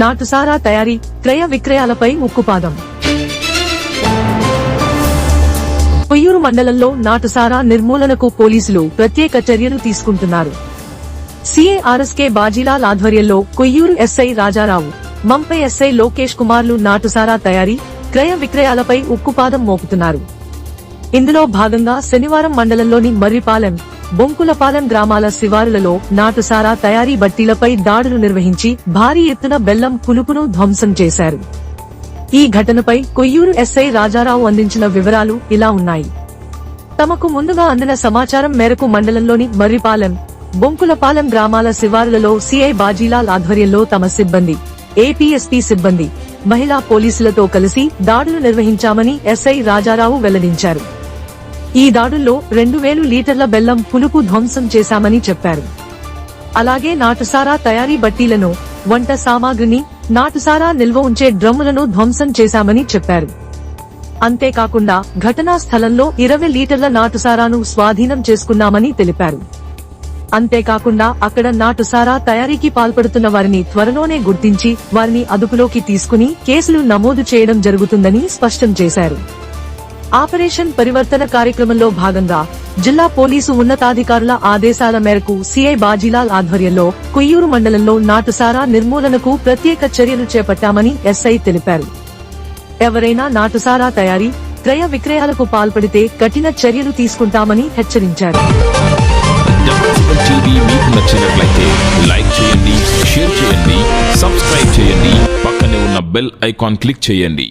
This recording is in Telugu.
నాటుసారా తయారీ క్రయ విక్రయాలపై ఉక్కుపాదం కొయ్యూరు మండలంలో నాటుసారా నిర్మూలనకు పోలీసులు ప్రత్యేక చర్యలు తీసుకుంటున్నారు. సిఏఆర్ఎస్కే బాజీలాల్ ఆధ్వర్యంలో కొయ్యూరు ఎస్ఐ రాజారావు మంపై ఎస్ఐ లోకేష్ కుమార్లు నాటుసారా తయారీ క్రయ విక్రయాలపై ఉక్కుపాదం మోపుతున్నారు. ఇందులో భాగంగా శనివారం మండలంలోని మర్రిపాలెం బొంకులపాలెం గ్రామాల శివారులలో నాటుసారా తయారీ బట్టీలపై దాడులు నిర్వహించి భారీ ఎత్తున బెల్లం పులుపును ధ్వంసం చేశారు. ఈ ఘటనపై కొయ్యూరు ఎస్ఐ రాజారావు అందించిన వివరాలు ఇలా ఉన్నాయి. తమకు ముందుగా అందిన సమాచారం మేరకు మండలంలోని మర్రిపాలెం బొంకులపాలెం గ్రామాల శివారులలో సిఐ బాజీలాల్ ఆధ్వర్యంలో తమ సిబ్బంది ఏపీఎస్పీ సిబ్బంది మహిళా పోలీసులతో కలిసి దాడులు నిర్వహించామని ఎస్ఐ రాజారావు వెల్లడించారు. ఈ దాడుల్లో రెండు వేలు లీటర్ల బెల్లం పులుపు ధ్వంసం చేశామని చెప్పారు. అలాగే నాటుసారా తయారీ బట్టీలను వంట సామాగ్రిని నాటుసారా నిల్వ ఉంచే డ్రమ్ములను ధ్వంసం చేశామని చెప్పారు. అంతేకాకుండా ఘటనా స్థలంలో ఇరవై లీటర్ల నాటుసారాను స్వాధీనం చేసుకున్నామని తెలిపారు. అంతేకాకుండా అక్కడ నాటుసారా తయారీకి పాల్పడుతున్న వారిని త్వరలోనే గుర్తించి వారిని అదుపులోకి తీసుకుని కేసులు నమోదు చేయడం జరుగుతుందని స్పష్టం చేశారు. ఆపరేషన్ పరివర్తన కార్యక్రమంలో భాగంగా జిల్లా పోలీసు ఉన్నతాధికారుల ఆదేశాల మేరకు సిఐ బాజీలాల్ ఆధ్వర్యంలో కొయ్యూరు మండలంలో నాటుసారా నిర్మూలనకు ప్రత్యేక చర్యలు చేపట్టామని ఎస్ఐ తెలిపారు. ఎవరైనా నాటుసారా తయారీ క్రయ విక్రయాలకు పాల్పడితే కఠిన చర్యలు తీసుకుంటామని హెచ్చరించారు. లైక్ చేయండి షేర్ చేయండి సబ్స్క్రైబ్ చేయండి పక్కనే ఉన్న బెల్ ఐకాన్ క్లిక్ చేయండి.